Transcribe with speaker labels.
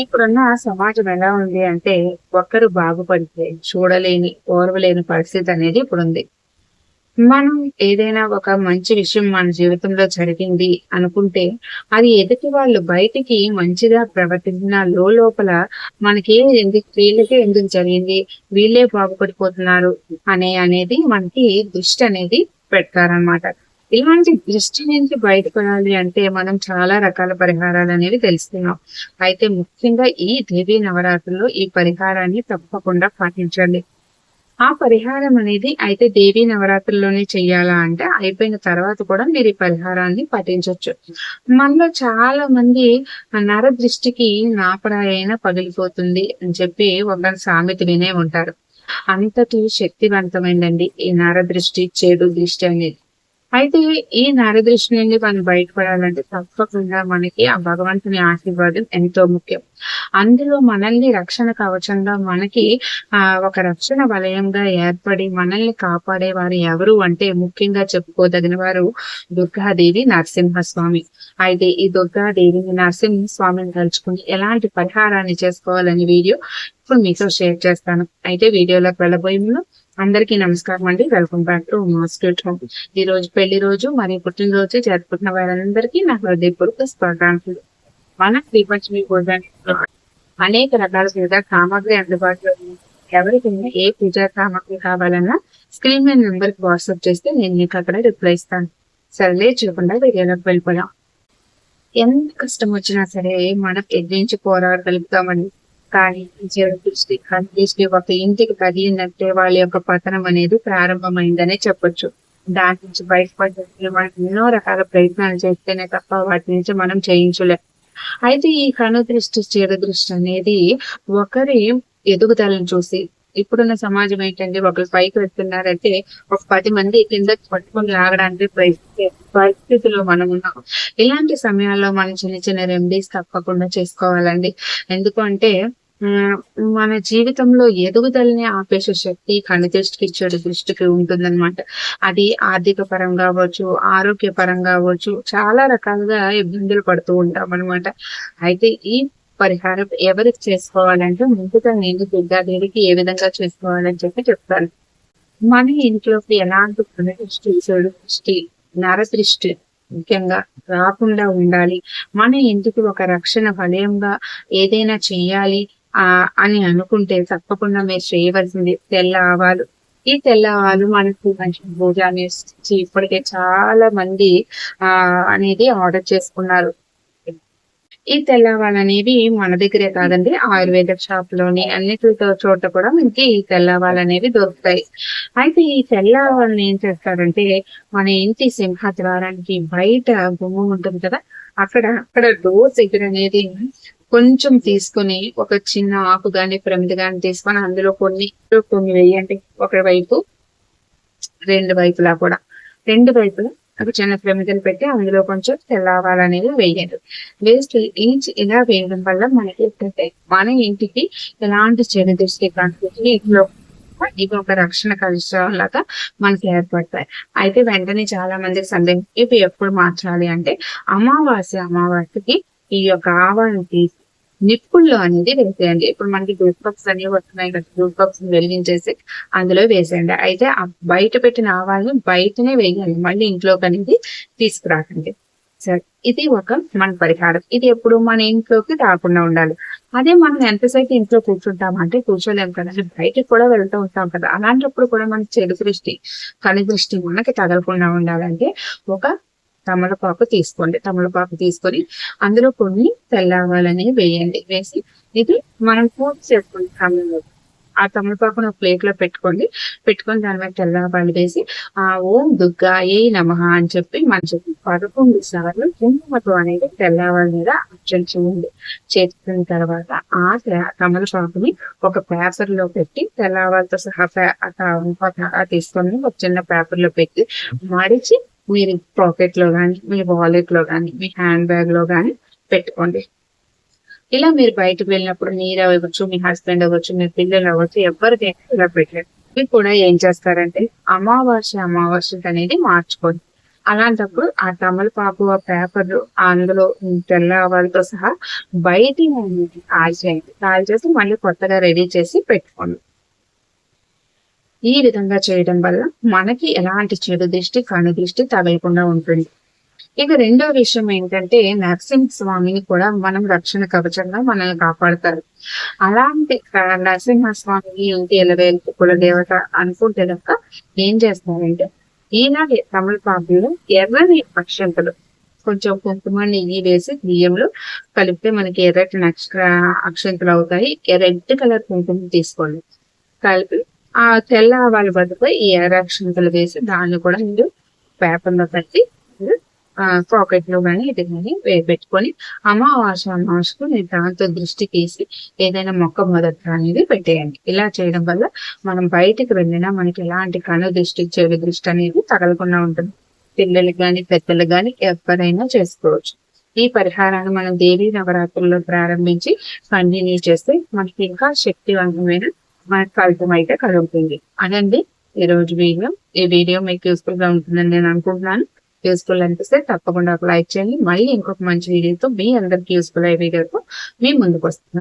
Speaker 1: ఇప్పుడున్న సమాజం ఎలా ఉంది అంటే ఒక్కరు బాగుపడితే చూడలేని ఓర్వలేని పరిస్థితి అనేది ఇప్పుడు ఉంది మనం ఏదైనా ఒక మంచి విషయం మన జీవితంలో జరిగింది అనుకుంటే అది ఎదుటి వాళ్ళు బయటికి మంచిగా ప్రవర్తించిన లోపల మనకి ఎందుకు వీళ్ళకే ఎందుకు జరిగింది? వీళ్ళే బాగుపడిపోతున్నారు అనే అనేది మనకి దృష్టి అనేది పెడతారనమాట ఇలాంటి దృష్టి నుంచి బయటపడాలి అంటే మనం చాలా రకాల పరిహారాలు అనేవి తెలుస్తున్నాం అయితే ముఖ్యంగా ఈ దేవీ నవరాత్రుల్లో ఈ పరిహారాన్ని తప్పకుండా పాటించండి. ఆ పరిహారం అనేది అయితే దేవీ నవరాత్రుల్లోనే చెయ్యాలా అంటే అయిపోయిన తర్వాత కూడా మీరు ఈ పరిహారాన్ని పాటించవచ్చు మనలో చాలా మంది నర దృష్టికి నాపరాయైన పగిలిపోతుంది అని చెప్పి ఒక సామెత వినే ఉంటారు. అంతటి శక్తివంతమైందండి ఈ నర దృష్టి చెడు దృష్టి అనేది. అయితే ఈ నరదృష్టి నుండి మనం బయటపడాలంటే తప్పకుండా మనకి ఆ భగవంతుని ఆశీర్వాదం ఎంతో ముఖ్యం. అందులో మనల్ని రక్షణ కవచంగా మనకి ఆ ఒక రక్షణ వలయంగా ఏర్పడి మనల్ని కాపాడే వారు ఎవరు అంటే ముఖ్యంగా చెప్పుకోదగిన వారు దుర్గాదేవి నరసింహస్వామి. అయితే ఈ దుర్గాదేవిని నరసింహస్వామిని తలుచుకుని ఎలాంటి పరిహారాన్ని చేసుకోవాలని వీడియో ఇప్పుడు మీతో షేర్ చేస్తాను. అయితే వీడియోలోకి వెళ్ళబోయే అందరికీ నమస్కారం అండి. Welcome back to musket home ఈ రోజు పెళ్ళి రోజు మరియు పుట్టినరోజు జరుపుకుంటున్న వారందరికీ నా హృదయపూర్వక స్వాగతాలు. మన శ్రీపంచమి అనేక రకాల పూజా సామాగ్రి అందుబాటులో ఉంది. ఎవరికైనా ఏ పూజా సామాగ్రి కావాలన్నా స్క్రీన్ మీద నెంబర్కి వాట్సాప్ చేస్తే నేను మీకు అక్కడ రిప్లై ఇస్తాను. సరేలే చూడకుండా వీడియోలోకి వెళ్ళిపోయాం ఎంత కష్టం వచ్చినా సరే మనం ఎదిరించి పోరాడగలుగుతామండి. కానీ చెడు దృష్టి దృష్టి ఒక ఇంటికి కదిలినట్టే వాళ్ళ యొక్క పతనం అనేది ప్రారంభమైందనే చెప్పొచ్చు. దాని నుంచి బయటపడే వాళ్ళు ఎన్నో రకాల ప్రయత్నాలు చేస్తేనే తప్ప వాటి నుంచి మనం చేయించలేం. అయితే ఈ కను దృష్టి చెడు దృష్టి అనేది ఒకరి ఎదుగుదలను చూసి ఇప్పుడున్న సమాజం ఏంటంటే ఒకరు పైకి వెళ్తున్నారంటే ఒక పది మంది కింద పట్టుకొని లాగడానికి పరిస్థితిలో మనం ఉన్నాం. ఇలాంటి సమయాల్లో మనం చిన్న చిన్న రెమెడీస్ తప్పకుండా చేసుకోవాలండి. ఎందుకంటే మన జీవితంలో ఎదుగుదలని ఆపేసే శక్తి కనిదృష్టికి చెడు దృష్టికి ఉంటుందన్నమాట. అది ఆర్థిక పరంగా అవ్వచ్చు ఆరోగ్య పరంగా అవ్వచ్చు చాలా రకాలుగా ఇబ్బందులు పడుతూ ఉంటాం అనమాట అయితే ఈ పరిహారం ఎవరికి చేసుకోవాలంటే ముందుగా నేను దుర్గాదేవికి ఏ విధంగా చేసుకోవాలని చెప్పి చెప్తాను. మన ఇంట్లోకి ఎలాంటి దృష్టి చెడు దృష్టి నర దృష్టి ముఖ్యంగా రాకుండా ఉండాలి. మన ఇంటికి ఒక రక్షణ వలయంగా ఏదైనా చేయాలి. అని అనుకుంటే తప్పకుండా మీరు చేయవలసింది తెల్ల ఆవాలు. ఈ తెల్ల ఆవాలు మనకు మంచి భోజనాన్ని ఇప్పటికే చాలా మంది ఆ అనేది ఆర్డర్ చేసుకున్నారు. ఈ తెల్ల ఆవాలు అనేవి మన దగ్గరే కాదండి ఆయుర్వేద షాప్లోని అన్నిటితో చోట కూడా మనకి ఈ ఆవాలు అనేవి దొరుకుతాయి. అయితే ఈ తెల్లవాళ్ళని ఏం చేస్తారంటే మన ఇంటి సింహద్వారానికి బయట గుమ్మం ఉంటుంది కదా అక్కడ అక్కడ డోర్ దగ్గర అనేది కొంచెం తీసుకుని ఒక చిన్న ఆకు గాని ప్రమిద గాని తీసుకొని అందులో కొన్ని కొన్ని వేయండి. ఒక వైపు రెండు వైపులా కూడా. రెండు వైపులా ఒక చిన్న ప్రమిదలు పెట్టి అందులో కొంచెం తెల్లవాలనేది వేయండి. వేస్ట్ ఈచ్ ఇలా వేయడం వల్ల మనకి ఏంటంటే మన ఇంటికి ఎలాంటి చెడు దృష్టి కనిపించి ఇంట్లో ఇవి ఒక రక్షణ కలుషం లాగా మనకి ఏర్పడతాయి. అయితే వెంటనే చాలా మందికి సందేహం ఇవి ఎప్పుడు మార్చాలి అంటే అమావాస్య అమావాస్యకి ఈ యొక్క ఆవాలను తీసి నిప్పుల్లో అనేది వేసేయండి. ఇప్పుడు మనకి జ్యూస్ కప్స్ అనేవి వస్తున్నాయి కదా జ్యూస్ కప్స్ వెలిగించేసి అందులో వేసేయండి. అయితే ఆ బయట పెట్టిన ఆవాలను బయటనే వేయాలి. మళ్ళీ ఇంట్లోకి అనేది తీసుకురాకండి. సరే ఇది ఒక మన పరిహారం. ఇది ఎప్పుడు మన ఇంట్లోకి రాకుండా ఉండాలి. అదే మనం ఎంతసేపు ఇంట్లో కూర్చుంటాం అంటే కూర్చోలేము కదా. బయటకు కూడా వెళ్తూ ఉంటాం కదా. అలాంటప్పుడు కూడా మనకి చెడు దృష్టి కని దృష్టి మనకి తగలకుండా ఉండాలంటే ఒక తమలపాకు తీసుకోండి. తమలపాకు తీసుకొని అందులో కొన్ని తెల్లవాలని వేయండి. వేసి ఇది మనం పూజ చేసుకునే సమయంలో ఆ తమలపాకును ప్లేట్లో పెట్టుకోండి. పెట్టుకొని దాని మీద తెల్లవాళ్ళు వేసి ఆ ఓం దుర్గాయే నమ అని చెప్పి మన పదకొండు సార్లు కుంకుమతో అనేది తెల్లవాళ్ళ మీద అర్చన చేయండి. చేసిన తర్వాత ఆ తమలపాకుని ఒక పేపర్లో పెట్టి తెల్లవాళ్ళతో సహా తీసుకొని ఒక చిన్న పేపర్లో పెట్టి మడిచి మీరు పాకెట్లో కానీ మీ వాలెట్లో కానీ మీ హ్యాండ్ బ్యాగ్లో కానీ పెట్టుకోండి. ఇలా మీరు బయటకు వెళ్ళినప్పుడు మీరు అవ్వచ్చు మీ హస్బెండ్ అవ్వచ్చు మీ పిల్లలు అవ్వచ్చు ఎవరికి ఇలా పెట్టలేదు మీరు కూడా ఏం చేస్తారంటే అమావాస్య అమావాస్య అనేది మార్చుకోండి. అలాంటప్పుడు ఆ తమలపాకు ఆ పేపర్ అందులో తెల్ల ఆవాలతో సహా బయటి కాల్ చేసి మళ్ళీ కొత్తగా రెడీ చేసి పెట్టుకోండి. ఈ విధంగా చేయడం వల్ల మనకి ఎలాంటి చెడు దృష్టి కను దృష్టి తగలకుండా ఉంటుంది. ఇక రెండో విషయం ఏంటంటే నరసింహ స్వామిని కూడా మనం రక్షణ కవచంగా మనల్ని కాపాడతారు. అలాంటి నరసింహస్వామిని ఇంటి ఎలవేలు కుల దేవత అనుకుంటే కనుక ఏం చేస్తారంటే ఈనాటి తమిళపాకులు ఎర్రని అక్షంతలు కొంచెం కుంకుమ నెయ్యి వేసి బియ్యంలో కలిపితే మనకి ఎర్రటి నక్ష అక్షంతలు అవుతాయి. రెడ్ కలర్ కుంకుమ తీసుకోండి. కలిపి ఆ తెల్ల ఆవాలు బదులు ఈ ఎర్ర అక్షంతలు వేసి దాన్ని కూడా మీరు పేపర్లో కట్టి పాకెట్లో కానీ ఇది కానీ పెట్టుకొని అమావాస అమావాసకు మీరు దాంతో దృష్టి తీసి ఏదైనా మొక్క మొదట అనేది పెట్టేయండి. ఇలా చేయడం వల్ల మనం బయటికి వెళ్ళినా మనకి ఎలాంటి కను దృష్టి చెవి దృష్టి అనేది తగలకుండా ఉంటుంది. పిల్లలకి కానీ పెద్దలకు కానీ ఎవరైనా చేసుకోవచ్చు. ఈ పరిహారాన్ని మనం దేవీ నవరాత్రుల్లో ప్రారంభించి కంటిన్యూ చేస్తే మనకి ఇంకా శక్తివంతమైన మనకు ఫలితం అయితే కలుగుతుంది. అదండి. ఈ రోజు వీడియో. ఈ వీడియో మీకు యూస్ఫుల్గా ఉంటుందని నేను అనుకుంటున్నాను. యూస్ఫుల్ అనిపిస్తే తప్పకుండా ఒక లైక్ చేయండి. మళ్ళీ ఇంకొక మంచి వీడియోతో మీ అందరికి యూస్ఫుల్ అయ్యే వీడియోతో మీ ముందుకు వస్తున్నాను.